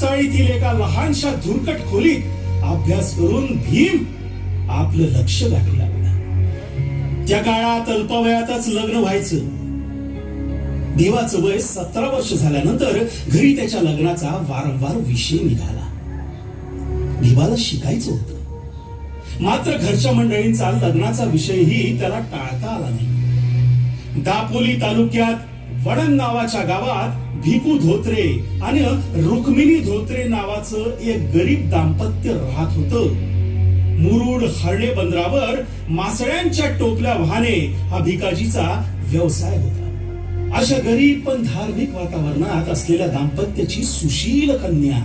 चाळीतील एका लहानशा धुरकट खोलीत अभ्यास करून भीम आपलं लक्ष गाठू लागला. त्या काळात अल्पवयातच लग्न व्हायचं. देवाचं वय सतरा वर्ष झाल्यानंतर घरी त्याच्या लग्नाचा वारंवार विषय निघाला. देवाला शिकायचं होत. मात्र घरच्या मंडळींचा लग्नाचा विषयही त्याला टाळता आला नाही. दापोली तालुक्यात वडण नावाच्या गावात भिकू धोत्रे आणि रुक्मिणी धोत्रे नावाचं एक गरीब दाम्पत्य राहत होतं. मुरुड हरणे बंदरावर मासळ्यांच्या टोपल्या वाहने हा भिकाजीचा व्यवसाय होता. अशा गरीब पण धार्मिक वातावरणात असलेल्या दाम्पत्याची सुशील कन्या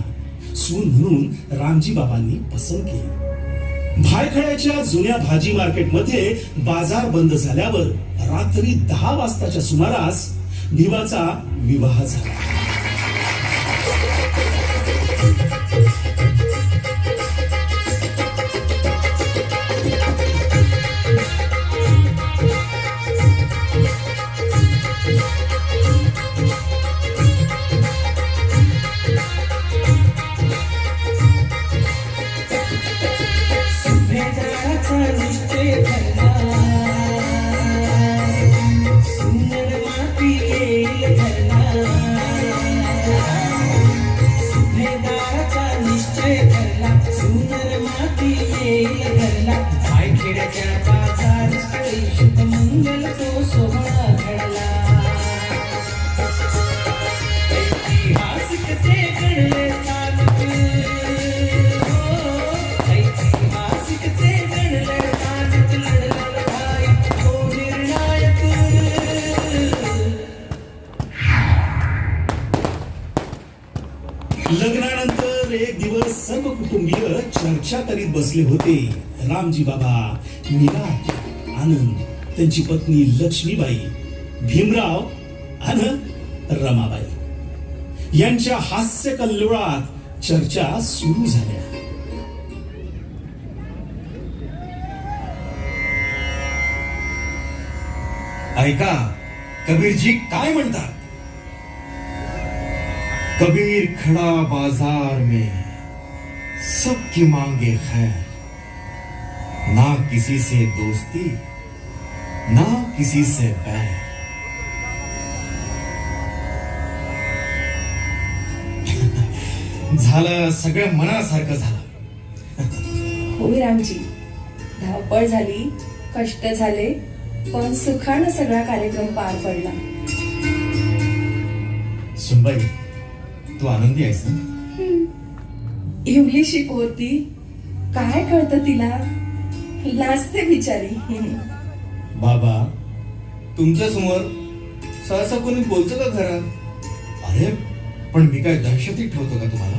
सून म्हणून रामजी बाबांनी पसंत केली. भायखळ्याच्या जुन्या भाजी मार्केटमध्ये बाजार बंद झाल्यावर रात्री दहा वाजताच्या सुमारास भिवाचा विवाह झाला. सर्व कुटुंबीय चर्चा करीत बसले होते. रामजी बाबा निराज आनंद त्यांची पत्नी लक्ष्मीबाई भीमराव आणि रमाबाई. यांच्या हास्य कल्लोळात चर्चा सुरू झाल्या. ऐका कबीरजी काय म्हणतात? कबीर खड़ा बाजार में सबकी मांगे खैर। ना किसी से दोस्ती ना किसी से बैर। झालं सगळं मनासारखं झालं. होय रामजी धावपळ झाली कष्ट झाले पण सुखानं सगळा कार्यक्रम पार पडला. सुनबाई तू आनंदी आहेस ना? इवलीशी पोरती काय कळतं तिला? लाजते बिचारी. बाबा तुमच्यासमोर सहसा कोणी बोलतं का घरात? अरे पण मी काय दहशतीत ठेवतो का तुम्हाला?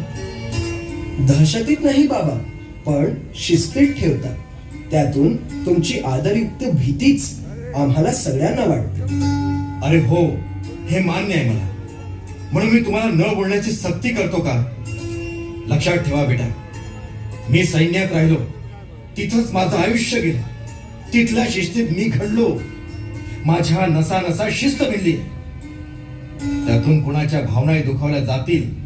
दहशतीत नाही बाबा पण शिस्तीत ठेवतात. त्यातून तुमची आदरयुक्त भीतीच आम्हाला सगळ्यांना वाटते. अरे हो हे मान्य आहे मला. म्हणून मी तुम्हाला न बोलण्याची सक्ती करतो का? लक्षात ठेवा बेटा. मी सैन्यात राहिलो. तिथंच माझं आयुष्य गेलं. तिथल्या शिस्तीत मी घडलो. माझ्या नसा नसा शिस्त मिळली. त्यातून कुणाच्या भावनाही दुखावल्या जातील.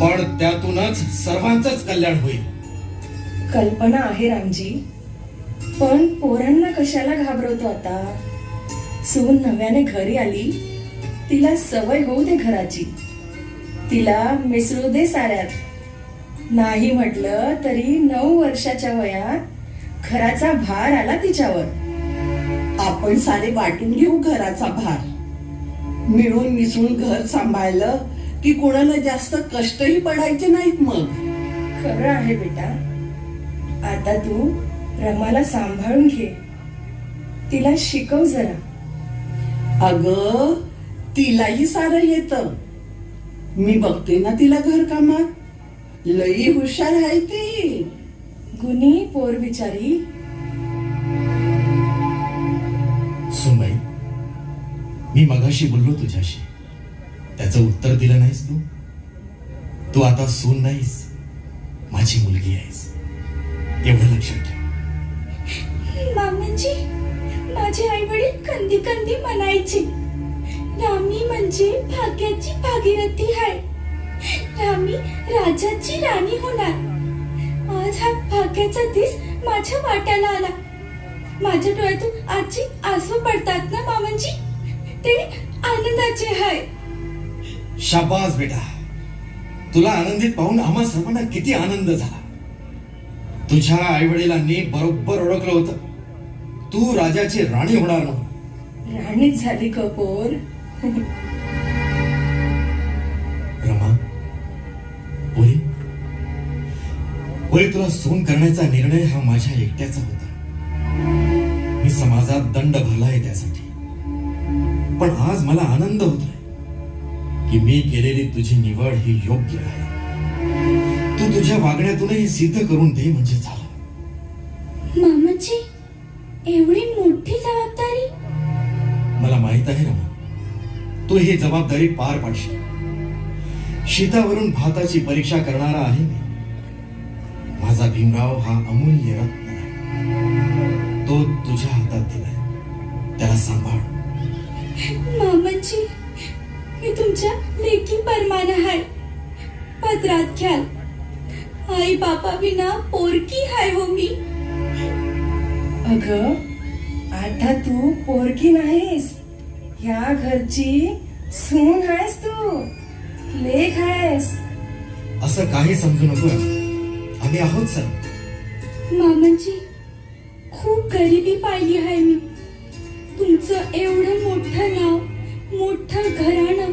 पण त्यातूनच सर्वांचंच कल्याण होईल. कल्पना आहे रामजी. पण पोरांना कशाला घाबरवतो आता? सून नव्याने घरी आली. तिला सवय होऊ दे घराची. तिला मिसळू दे साऱ्यात. नाही म्हटलं तरी नऊ वर्षाच्या वयात घराचा भार आला तिच्यावर. आपण सारे वाटून घेऊ घराचा भार. मिळून मिसळून घर सांभाळलं की कोणाला जास्त कष्टही पडायचे नाहीत मग. खरं आहे बेटा. आता तू रमाला सांभाळून घे. तिला शिकव जरा. अग तिलाही सारं येत. मी बघते ना तिला घरकामात. लई हुशार आहे ती. गुनी पोर बिचारी. सुनबाई मी मगाशी बोललो तुझ्याशी. त्याचं उत्तर दिलं नाहीस तू. तू आता सून नाहीस. माझी मुलगी आहेस. एवढं लक्षात ठेव. मामांजी माझे आई वडील कंदी कंदी म्हणायचे. रामी म्हणजे भाग्याची भागीरथी आहे रामी राजाची राणी होणार. आज हा भाग्याचा दिस माझ्या वाट्याला आला. माझ्या डोळ्यातून आजची आसू पडतात ना मामांची ते आनंदाचे आहे शाबास बेटा. तुला आनंदित पाहून आम्हा सर्वांना किती आनंद झाला. तुझ्या आई वडिलांनी बरोबर ओळखलं होतं. तू राजाची राणी होणार म्हणून. राणीच झाली कपोर पुरी तुला सून करण्याचा निर्णय हा माझ्या एकट्याचा होता. मी समाजात दंड भरलाय त्यासाठी. पण आज मला आनंद होतोय की मी केलेली तुझी निवड ही योग्य आहे. तू तुझ्या वागण्यातूनही सिद्ध करून दे म्हणजे झालं. मामांची एवढी मोठी जबाबदारी? मला माहीत आहे रमा तू ही जबाबदारी पार पाडशील. शेतावरून भाताची परीक्षा करणारा आहे मी. भीमराव हा अमूल्य रत्न आहे. तो तुझ्या हातात दिलाय. त्याला सांभाळ. मामांची मी तुमच्या लेखी परमान आहे पदरात घ्याल. आई बाबा विना पोरकी हाय हो मी. अग आता तू पोरकी नाहीस. ह्या घरची सून आहेस तू. लेख आहेस. असं काही समजू नको. आम्ही आहोत सर. मामांची खूप गरिबी पाहिली आहे मी. तुमचं एवढं मोठं नाव मोठं घराणं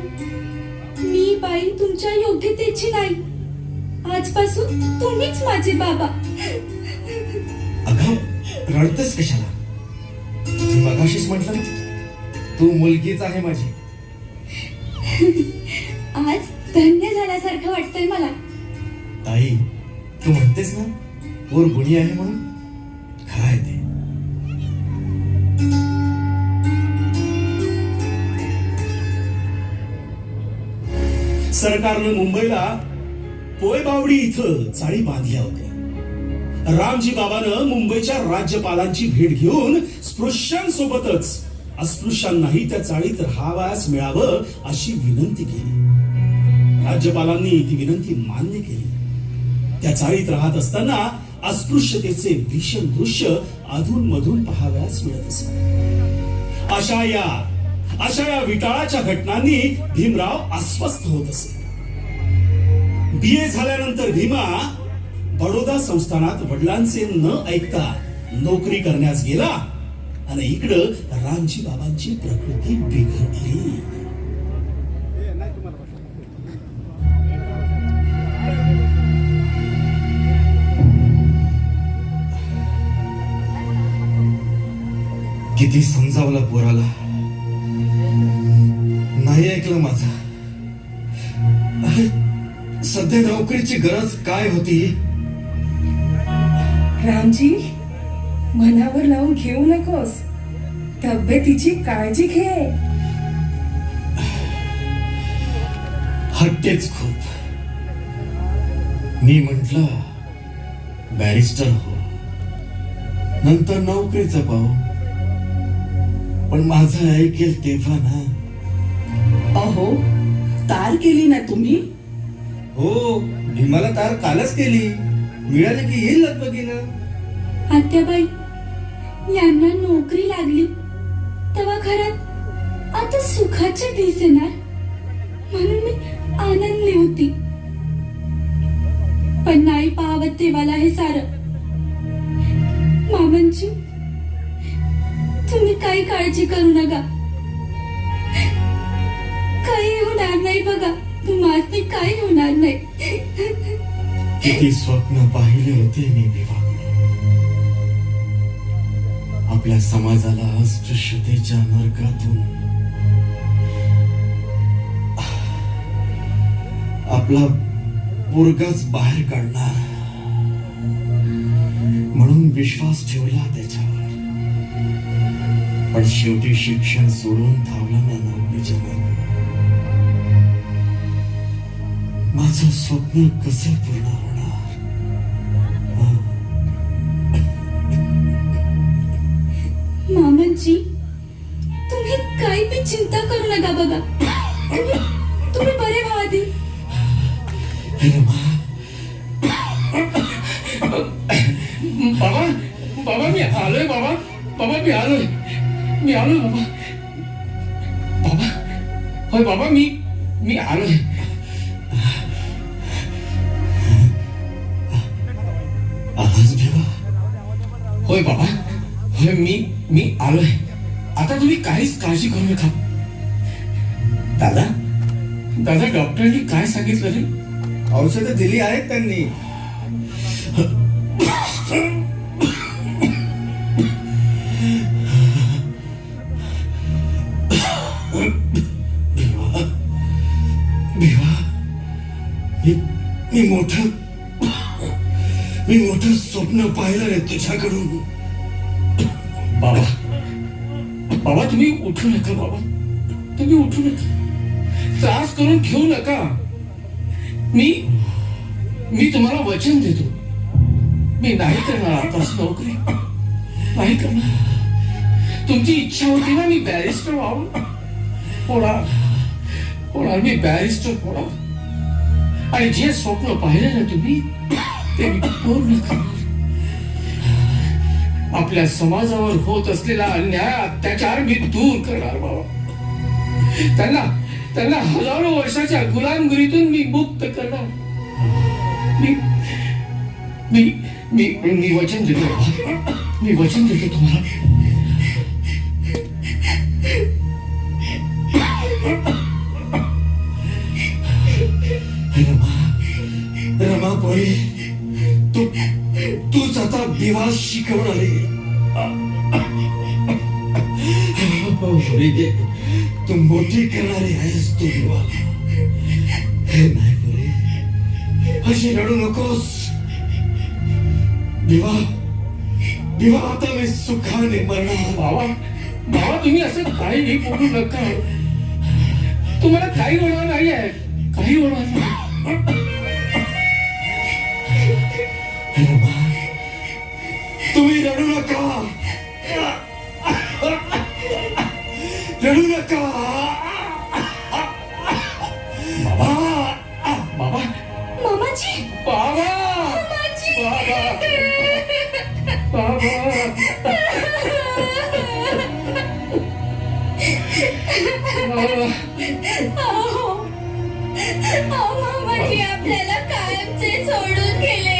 मी बाई तुमच्या योग्यतेची नाही. आजपासून तुम्हीच माझे बाबा. अगं रडतेस कशाला? मगाशीच म्हटलं तू मुलगीच आहे माझी. आज धन्य झाल्यासारखं वाटतंय मला. ताई तू म्हणतेस ना पोर गुणी आहे म्हणून खरं आहे ते. सरकारनं मुंबईला पोयबावडी इथं चाळी बांधल्या होत्या. रामजी बाबानं मुंबईच्या राज्यपालांची भेट घेऊन स्पृश्यांसोबतच अस्पृश्यांनाही त्या चाळीत राहावयास मिळावं अशी विनंती केली. राज्यपालांनी ती विनंती मान्य केली. त्या चाळीत राहत असताना अस्पृश्यतेचे भीषण दृश्य अधून मधून पाहावयास मिळत असत अशा या अशा या विटाळाच्या घटनांनी भीमराव अस्वस्थ होत असे. बी ए झाल्यानंतर भीमा बडोदा संस्थानात वडिलांचे न ऐकता नोकरी करण्यास गेला आणि इकडं रामजी बाबांची प्रकृती बिघडली. किती समजावलं पोराला. नाही ऐकलं माझं. अरे, सध्या नोकरीची गरज काय होती? रामजी मनावर लावून घेऊ नकोस. तब्येतीची काळजी घे. हट्टेच खूप. मी म्हंटल बॅरिस्टर हो. नंतर नोकरीचं पाहू. पण माझं ऐकेल तेव्हा ना. अहो तार केली ना तुम्ही? हो भीमाला तार कालच केली. मिळाली की येईल लगबगीनं. आत्याबाई यांना नोकरी लागली. तेव्हा घरात आता सुखाचे दिस येणार. म्हणून मी आनंदली होती. पण नाही पाहत देवाला हे सारं. मामांची काळजी करू नका. काही होणार नाही बघा. तुम्हाला काही होणार नाही. किती स्वप्न पाहिले होते मी देवा. आपल्या समाजाला अस्पृश्यतेच्या नरकातून. आपला पोरगाच बाहेर काढणार. म्हणून विश्वास ठेवला त्याच्या पण शेवटी शिक्षण सोडून धावला ना नोकरीच्या मागे माझं स्वप्न कसं पूर्ण होणार? हा? मामांची तुम्ही काही बी चिंता करू नका बघा होय बाबा. होय मी मी आलोय. आता तुम्ही काहीच काळजी करू नका. दादा दादा डॉक्टरांनी काय सांगितलं रे? औषधं दिली आहेत त्यांनी. मी मोठ मी मोठं स्वप्न पाहिलं रे तुझ्याकडून. बाबा बाबा तुम्ही उठू नका बाबा. तुम्ही उठू नका. त्रास करून घेऊ नका. मी मी तुम्हाला वचन देतो. मी नाही करणार आताच नोकरी. नाही करणार. तुमची इच्छा होती ना मी बॅरिस्टर व्हावं. होणार. होणार. मी बॅरिस्टर होणार. आणि जे स्वप्न पाहिलं ना तुम्ही ते पूर्ण करणार आपल्या समाजावर होत असलेला अन्याय अत्याचार मी दूर करणार बाबा. त्यांना त्यांना हजारो वर्षाच्या गुलामगिरीतून मी मुक्त करणार. मी मी मी मी वचन देतो मी वचन देतो तुम्हाला. आता विवाह तू मोठी करणारी आहेस तू विवाह अशी रडू नकोस विवाह विवाह आता मी सुखाने मरणार बाबा बाबा तुम्ही असं काही बोलू नका तुम्हाला काही होणार नाही आहे काही होणार नाही मामाजी आपल्याला कायमचे सोडून गेले.